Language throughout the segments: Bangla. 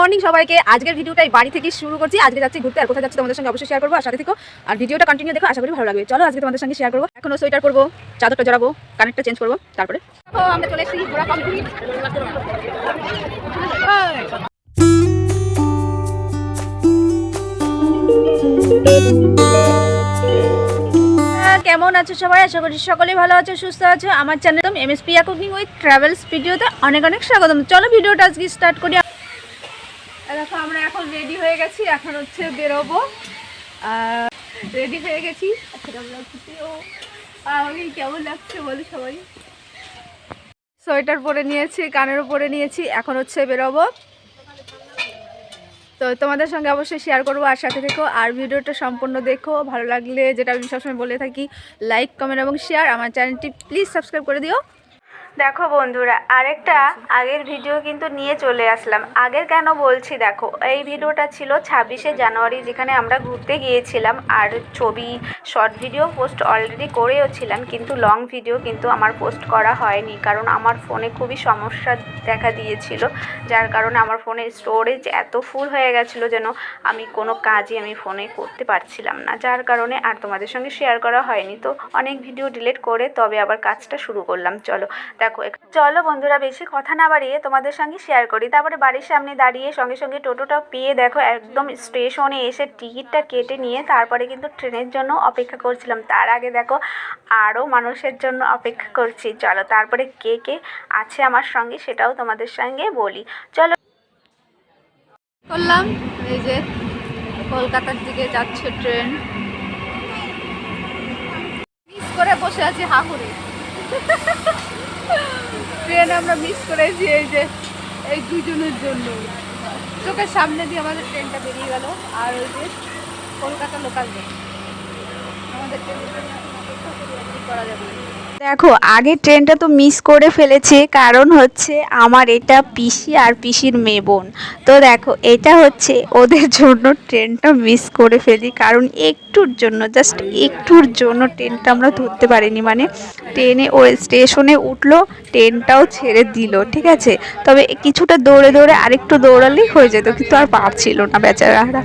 মর্নিং সবাইকে। আজকের ভিডিওটাই বাড়ি থেকে শুরু করছি। আজকে যাচ্ছি ঘুরতে, আর কোথায় যাচ্ছি তোমাদের সঙ্গে অবশ্যই শেয়ার করব। আর সাথে থেকো আর ভিডিওটা কন্টিনিউ দেখো, আশা করি ভালো লাগবে। চলো আজকে তোমাদের সঙ্গে শেয়ার করব। এখনও সোয়েটার করব চাদরটা জড়াবো কানেরটা চেঞ্জ করব, তারপরে। আমরা চলে কেমন আছো সবাই? আশা করি সকলে ভালো আছো, সুস্থ আছো। আমার চ্যানেল তো এমএসপি কুকিং উইথ ট্রাভেলস ভিডিওতে অনেক অনেক স্বাগতম। চলো ভিডিওটা আজকে স্টার্ট করি। দেখো আমরা এখন রেডি হয়ে গেছি, এখন হচ্ছে বেরোবো। রেডি হয়ে গেছি। ও আমাকে কেমন লাগছে বলি সবাই? সোয়েটার পরে নিয়েছি কানেরও পরে নিয়েছি, এখন হচ্ছে বেরোবো। তো তোমাদের সঙ্গে অবশ্যই শেয়ার করব, আর সাথে থেকো, আর ভিডিওটা সম্পূর্ণ দেখো। ভালো লাগলে যেটা আমি সবসময় বলে থাকি লাইক কমেন্ট এবং শেয়ার আমার চ্যানেলটি প্লিজ সাবস্ক্রাইব করে দিও। দেখো বন্ধুরা আরেকটা আগের ভিডিও কিন্তু নিয়ে চলে আসলাম। আগের কেন বলছি দেখো এই ভিডিওটা ছিল ছাব্বিশে জানুয়ারি যেখানে আমরা ঘুরতে গিয়েছিলাম আর ছবি শর্ট ভিডিও পোস্ট অলরেডি করেও ছিলাম কিন্তু লং ভিডিও কিন্তু আমার পোস্ট করা হয়নি কারণ আমার ফোনে খুবই সমস্যা দেখা দিয়েছিল যার কারণে আমার ফোনের স্টোরেজ এত ফুল হয়ে গেছিল যেন আমি কোনো কাজই আমি ফোনে করতে পারছিলাম না যার কারণে আর তোমাদের সঙ্গে শেয়ার করা হয়নি। তো অনেক ভিডিও ডিলিট করে তবে আবার কাজটা শুরু করলাম চলো। দেখো চলো বন্ধুরা, বেশি কথা না বাড়িয়ে তোমাদের সঙ্গে শেয়ার করি। তারপরে বাড়ির সামনে দাঁড়িয়ে সঙ্গে সঙ্গে টোটোটা পেয়ে দেখো, একদম স্টেশনে এসে টিকিটটা কেটে নিয়ে তারপরে কিন্তু ট্রেনের জন্য অপেক্ষা করছিলাম। তার আগে দেখো আরও মানুষের জন্য অপেক্ষা করছি। চলো, তারপরে কে কে আছে আমার সঙ্গে সেটাও তোমাদের সঙ্গে বলি। চলো। করলাম, এই যে কলকাতার দিকে যাচ্ছে ট্রেন। মিস করে বসে আছি হাহুরে ট্রেন আমরা মিস করেছি এই যে, এই দুজনের জন্য। চোখের সামনে দিয়ে আমাদের ট্রেনটা বেরিয়ে গেল। আর ওই যে কলকাতা লোকাল ট্রেন আমাদের অপেক্ষা দেখো, আগে ট্রেনটা তো মিস করে ফেলেছে, কারণ হচ্ছে আমার এটা পিসি আর পিসির মেয়ে বোন। তো দেখো, এটা হচ্ছে ওদের জন্য ট্রেনটা মিস করে ফেলি, কারণ একটুর জন্য জাস্ট একটুর জন্য ট্রেনটা আমরা ধরতে পারিনি। মানে ট্রেনে ও স্টেশনে উঠল ট্রেনটাও ছেড়ে দিল, ঠিক আছে? তবে কিছুটা দৌড়ে দৌড়ে আরেকটু দৌড়ালেই হয়ে যেত, কিন্তু আর পারছিল না বেচারারা।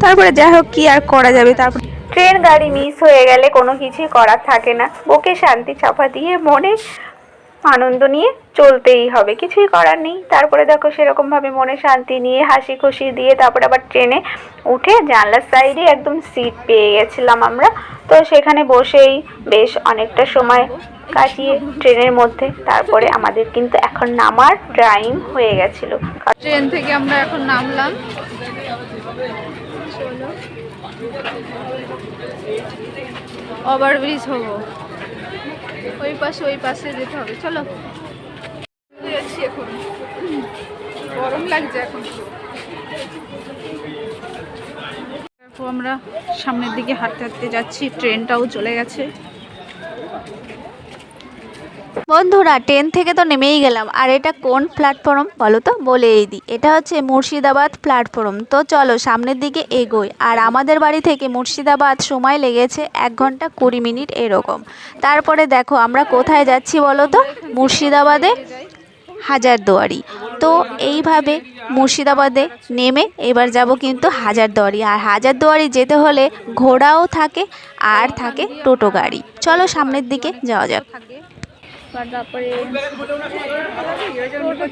তারপরে যাই হোক, কি আর করা যাবে? তারপর ট্রেন গাড়ি মিস হয়ে গেলে কোনো কিছুই করার থাকে না। বুকে শান্তি চাপা দিয়ে মনে আনন্দ নিয়ে চলতেই হবে। কিছুই করার নেই। তারপরে দেখো সেরকমভাবে মনে শান্তি নিয়ে হাসি খুশি দিয়ে তারপরে আবার ট্রেনে উঠে জানলার সাইডে একদম সিট পেয়ে গেছিলাম আমরা। তো সেখানে বসেই বেশ অনেকটা সময় কাটিয়ে ট্রেনের মধ্যে। তারপরে আমাদের কিন্তু এখন নামার টাইম হয়ে গেছিল। ট্রেন থেকে আমরা এখন নামলাম। ওভারব্রিজ হব। ওই পাশে ওই পাশে যেতে হবে। চলো। যাচ্ছি এখন। গরম লাগছে এখন। আমরা সামনের দিকে হাঁটতে হাঁটতে যাচ্ছি, ট্রেনটাও চলে গেছে। বন্ধুরা ট্রেন থেকে তো নেমেই গেলাম। আর এটা কোন প্ল্যাটফর্ম বলো তো, বলেই দিই এটা হচ্ছে মুর্শিদাবাদ প্ল্যাটফর্ম তো চলো, সামনের দিকে এগোই। আর আমাদের বাড়ি থেকে মুর্শিদাবাদ সময় লেগেছে এক ঘণ্টা কুড়ি মিনিট এরকম। তারপরে দেখো, আমরা কোথায় যাচ্ছি বলো তো? মুর্শিদাবাদে হাজারদুয়ারি। তো এইভাবে মুর্শিদাবাদে নেমে এবার যাব কিন্তু হাজারদুয়ারি। আর হাজারদুয়ারি যেতে হলে ঘোড়াও থাকে, আর থাকে টোটো গাড়ি। চলো সামনের দিকে যাওয়া যাক। তারপরে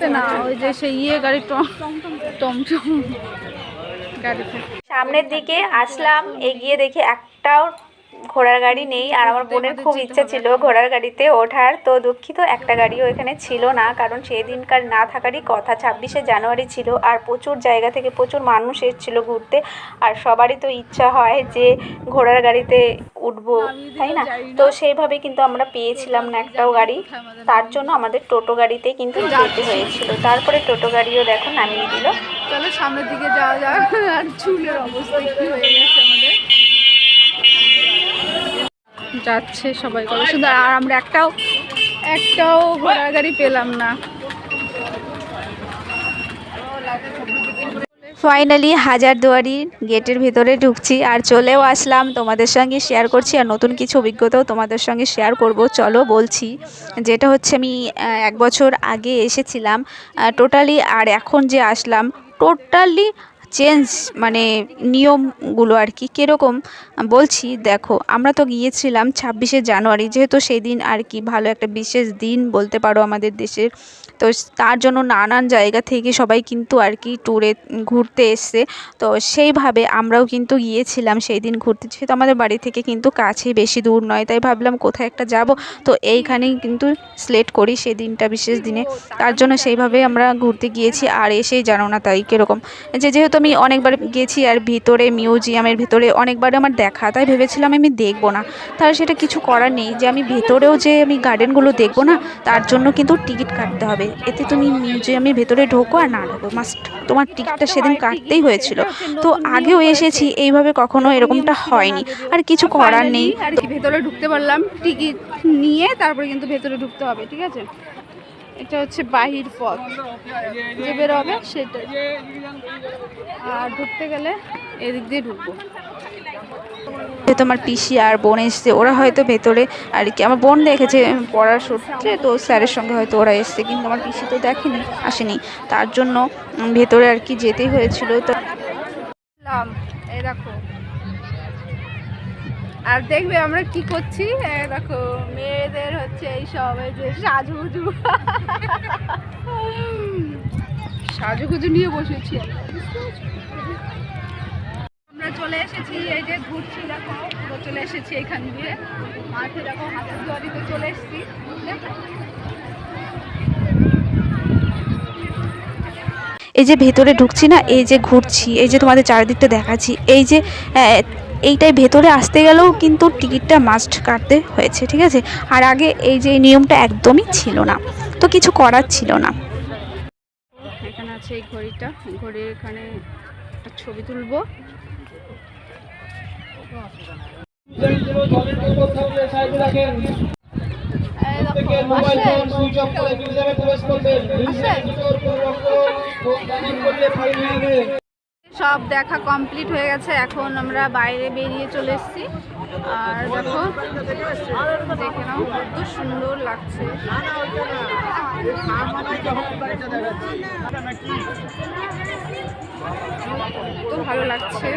না ওই যে সেই ইয়ে গাড়ি সামনের দিকে আসলাম এগিয়ে দেখে একটাও ঘোড়ার গাড়ি নেই আর আমার বোনের খুব ইচ্ছা ছিল ঘোড়ার গাড়িতে ওঠার তো দুঃখিত একটা গাড়িও এখানে ছিল না কারণ সেদিনকার না থাকারই কথা ছাব্বিশে জানুয়ারি ছিল আর প্রচুর জায়গা থেকে প্রচুর মানুষ এসেছিল ঘুরতে আর সবারই তো ইচ্ছা হয় যে ঘোড়ার গাড়িতে উঠবো তাই না? তো সেইভাবে কিন্তু আমরা পেয়েছিলাম না একটাও গাড়ি তার জন্য আমাদের টোটো গাড়িতে কিন্তু যেতে হয়েছিল তারপরে টোটো গাড়িও দেখো নামিয়ে দিল। চলো সামনের দিকে যাওয়া যাক আর চুলের অবস্থা কি হয়ে গেছে আমাদের। যাচ্ছে সবাই কত সুন্দর আর আমরা একটাও একটাও ঘোড়ার গাড়ি পেলাম না। ফাইনালি হাজারদুয়ারির গেটের ভিতরে ঢুকছি আর চলেও আসলাম তোমাদের সঙ্গে শেয়ার করছি আর নতুন কিছু অভিজ্ঞতাও তোমাদের সঙ্গে শেয়ার করব। চলো বলছি, যেটা হচ্ছে আমি এক বছর আগে এসেছিলাম টোটালি আর এখন যে আসলাম টোটালি চেঞ্জ মানে নিয়মগুলো আর কি, কীরকম? বলছি, দেখো, আমরা তো গিয়েছিলাম ছাব্বিশে জানুয়ারি, যেহেতু সেই দিন আর কি ভালো একটা বিশেষ দিন বলতে পারো আমাদের দেশের। তো তার জন্য নানান জায়গা থেকে সবাই কিন্তু আর কি ট্যুরে ঘুরতে এসছে। তো সেইভাবে আমরাও কিন্তু গিয়েছিলাম সেই দিন ঘুরতে, যেহেতু আমাদের বাড়ি থেকে কিন্তু কাছেই, বেশি দূর নয়, তাই ভাবলাম কোথায় একটা যাব। তো এইখানেই কিন্তু সিলেক্ট করি সেই দিনটা বিশেষ দিনে। তার জন্য সেইভাবে আমরা ঘুরতে গিয়েছি, আর এসেই জানো না তাই কীরকম। যে যেহেতু আমি অনেকবার গেছি আর ভিতরে মিউজিয়ামের ভিতরে অনেকবার আমার দেখা তাই ভেবেছিলাম আমি দেখব না। তাহলে সেটা কিছু করার নেই যে আমি ভেতরেও যে আমি গার্ডেনগুলো দেখব না তার জন্য কিন্তু টিকিট কাটতে হবে। এতে তুমি মিউজিয়ামের ভেতরে ঢোকো আর না ঢোকো মাস্ট তোমার টিকিটটা সেদিন কাটতেই হয়েছিল। তো আগেও এসেছি এইভাবে কখনো এরকমটা হয়নি। আর কিছু করার নেই। আর ভেতরে ঢুকতে পারলাম টিকিট নিয়ে তারপরে কিন্তু ভেতরে ঢুকতে হবে ঠিক আছে? এটা হচ্ছে বাহির পথ। যে বের হবে সেটা। আর ঢুকতে গেলে এদিক দিয়ে ঢুকবো। যেহেতু আমার পিসি আর বোন এসছে ওরা হয়তো ভেতরে আর কি। আমার বোন দেখেছে পড়ার সূত্রে তো স্যারের সঙ্গে হয়তো ওরা এসছে কিন্তু আমার পিসি তো দেখেনি আসেনি। তার জন্য ভেতরে আর কি যেতেই হয়েছিল তো এই দেখো আর দেখবে আমরা কি করছি? দেখো, মেয়েদের হচ্ছে এই সব যে সাজুগুজু। সাজুগুজু নিয়ে বসেছি আমরা। চলে এসেছি, এই যে ঘুরছি, দেখো, পুরো চলে এসেছি এখান দিয়ে। মাঠে দেখো, হাতের দুয়ারিতে চলে এসেছি এই যে ভেতরে ঢুকছি না, এই যে ঘুরছি, এই যে তোমাদের চারিদিকটা দেখাচ্ছি, এই যে এইটাই ভেতরে আসতে গেলেও কিন্তু টিকিটটা মাস্ট কাটতে হয়েছে ঠিক আছে? আর আগে এই যে নিয়মটা একদমই ছিল না তো কিছু করার ছিল না। এখানে আছে এই ঘড়িটা ঘড়ির এখানে একটা ছবি তুলবো। এই দেখো, আসে। সব দেখা কমপ্লিট হয়ে গেছে, এখন আমরা বাইরে বেরিয়ে চলে এসেছি। আর দেখো, দেখে নাও, কত সুন্দর লাগছে। কত ভালো লাগছে।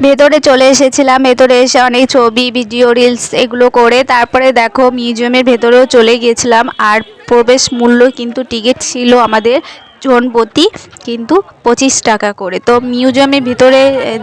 ভেতরে চলে এসেছিলাম। ভেতরে এসে অনেক ছবি, ভিডিও রিলস এগুলো করে তারপরে দেখো মিউজিয়ামের ভেতরেও চলে গিয়েছিলাম। আর প্রবেশ মূল্য কিন্তু টিকিট ছিল আমাদের জন প্রতি কিন্তু পঁচিশ টাকা করে। তো মিউজিয়ামের ভিতরে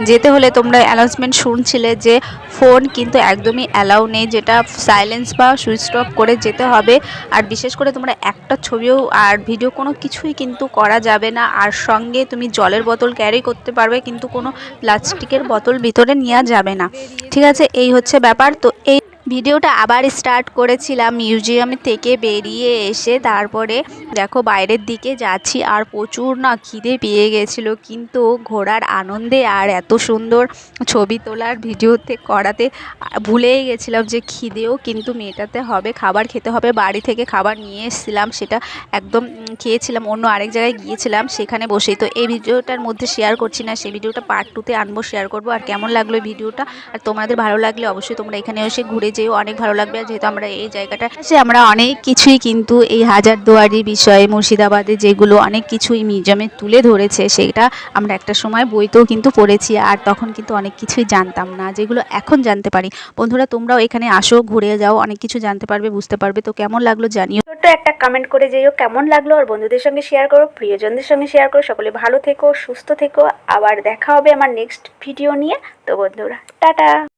যেতে হলে তোমরা অ্যানাউন্সমেন্ট শুনছিলে যে ফোন কিন্তু একদমই অ্যালাউ নেই, যেটা সাইলেন্স বা সুইচ অফ করে যেতে হবে। আর বিশেষ করে তোমরা একটা ছবিও আর ভিডিও কোনো কিছুই কিন্তু করা যাবে না। আর সঙ্গে তুমি জলের বোতল ক্যারি করতে পারবে, কিন্তু কোনো প্লাস্টিকের বোতল ভিতরে নেওয়া যাবে না। ঠিক আছে, এই হচ্ছে ব্যাপার। তো এই ভিডিওটা আবার স্টার্ট করেছিলাম মিউজিয়াম থেকে বেরিয়ে এসে তারপরে দেখো বাইরের দিকে যাচ্ছি আর প্রচুর না খিদে পেয়ে গেছিল। কিন্তু ঘোরার আনন্দে আর এত সুন্দর ছবি তোলার ভিডিওতে করাতে ভুলেই গেছিলাম যে খিদেও কিন্তু মেটাতে হবে, খাবার খেতে হবে। বাড়ি থেকে খাবার নিয়ে এসেছিলাম, সেটা একদম খেয়েছিলাম, অন্য আরেক জায়গায় গিয়েছিলাম, সেখানে বসেই। তো এই ভিডিওটার মধ্যে শেয়ার করছি না, সেই ভিডিওটা পার্ট টুতে আনব শেয়ার করব। আর কেমন লাগল ভিডিওটা? আর তোমাদের ভালো লাগলে অবশ্যই তোমরা এখানে এসে ঘুরে যেও অনেক ভালো লাগবে। যেহেতু আমরা এই জায়গাটা সে আমরা অনেক কিছুই কিন্তু এই হাজারদুয়ারি বিষয়ে, মুর্শিদাবাদে যেগুলো অনেক কিছুই মিউজিয়ামে তুলে ধরেছে, সেটা আমরা একটা সময় বইতেও কিন্তু পড়েছি আর তখন কিন্তু অনেক কিছুই জানতাম না, যেগুলো এখন জানতে পারি। বন্ধুরা, তোমরাও এখানে আসো, ঘুরে যাও, অনেক কিছু জানতে পারবে, বুঝতে পারবে। তো কেমন লাগল জানিও। ছোট্ট একটা কমেন্ট করে যেও কেমন লাগল আর বন্ধুদের সঙ্গে শেয়ার করো, প্রিয়জনদের সঙ্গে শেয়ার করো। সকলে ভালো থেকো, সুস্থ থেকো। আবার দেখা হবে আমার নেক্সট ভিডিও নিয়ে। তো বন্ধুরা, টাটা!